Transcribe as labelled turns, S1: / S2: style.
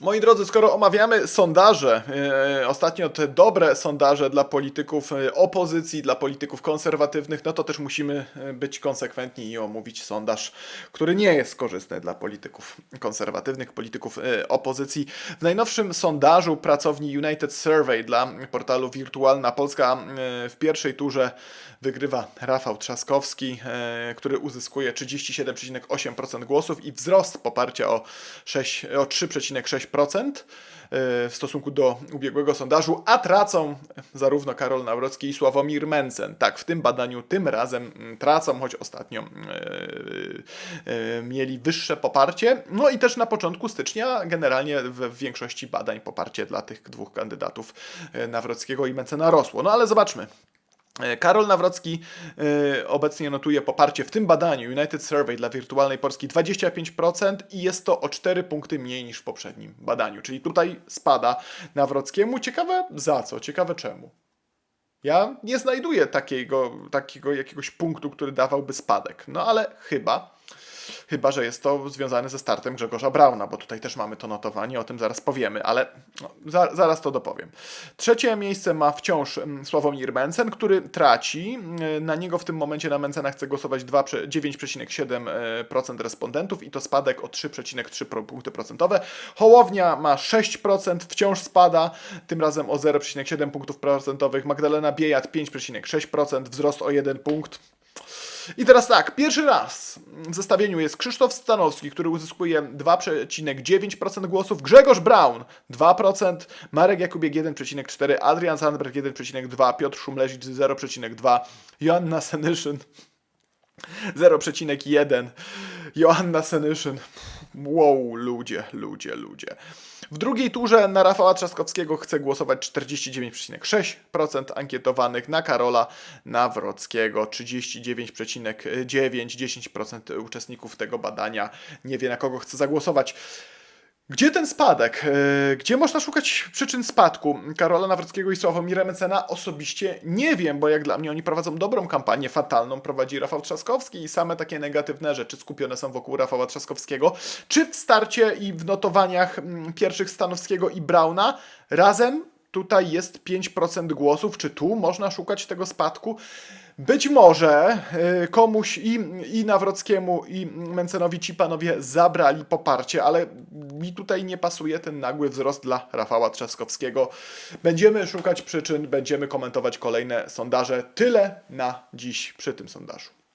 S1: Moi drodzy, skoro omawiamy sondaże, e, ostatnio te dobre sondaże dla polityków e, opozycji, dla polityków konserwatywnych, no to też musimy e, być konsekwentni i omówić sondaż, który nie jest korzystny dla polityków konserwatywnych, polityków opozycji. W najnowszym sondażu pracowni United Survey dla portalu Wirtualna Polska w pierwszej turze wygrywa Rafał Trzaskowski, który uzyskuje 37,8% głosów i wzrost poparcia o, 6, o 3,6% e, w stosunku do ubiegłego sondażu, a tracą zarówno Karol Nawrocki i Sławomir Mencen. Tak, w tym badaniu tym razem mm, tracą, choć ostatnio e, e, mieli wyższe poparcie. No i też na początku stycznia generalnie w, większości badań poparcie dla tych dwóch kandydatów Nawrockiego i Mencena rosło. No ale zobaczmy. E, Karol Nawrocki e, obecnie notuje poparcie w tym badaniu United Survey dla wirtualnej Polski 25% i jest to o 4 punkty mniej niż w poprzednim badaniu. Czyli tutaj spada Nawrockiemu. Ciekawe za co, ciekawe czemu. Ja nie znajduję takiego, takiego jakiegoś punktu, który dawałby spadek. No ale chyba. Chyba, że jest to związane ze startem Grzegorza Brauna, bo tutaj też mamy to notowanie, o tym zaraz powiemy, ale no, za, zaraz to dopowiem. Trzecie miejsce ma wciąż mm, Sławomir Mencen, który traci. Mm, Na niego w tym momencie na Mencena chce głosować 2 prze- 9,7% respondentów i to spadek o 3,3 pro- punkty procentowe. Hołownia ma 6%, wciąż spada, tym razem o 0,7 punktów procentowych. Magdalena Biejat 5,6%, wzrost o 1 punkt. I teraz tak, pierwszy raz w zestawieniu jest Krzysztof Stanowski, który uzyskuje 2,9% głosów, Grzegorz Braun 2%, Marek Jakubiek 1,4%, Adrian Sandberg 1,2%, Piotr Szumlezic 0,2%, Joanna Senyszyn 0,1%, Joanna Senyszyn. Wow, ludzie, ludzie, ludzie. W drugiej turze na Rafała Trzaskowskiego chce głosować 49,6% ankietowanych, na Karola Nawrockiego 39,9%, 10% uczestników tego badania nie wie na kogo chce zagłosować. Gdzie ten spadek? E, Gdzie można szukać przyczyn spadku Karola Nawrockiego i Sławomira Mencena? Osobiście nie wiem, bo jak dla mnie oni prowadzą dobrą kampanię, fatalną prowadzi Rafał Trzaskowski i same takie negatywne rzeczy skupione są wokół Rafała Trzaskowskiego. Czy w starcie i w notowaniach mm, pierwszych Stanowskiego i Brauna razem tutaj jest 5% głosów? Czy tu można szukać tego spadku? Być może y, komuś i, i Nawrockiemu, i Mencenowi ci panowie zabrali poparcie, ale mi tutaj nie pasuje ten nagły wzrost dla Rafała Trzaskowskiego. Będziemy szukać przyczyn, będziemy komentować kolejne sondaże. Tyle na dziś przy tym sondażu.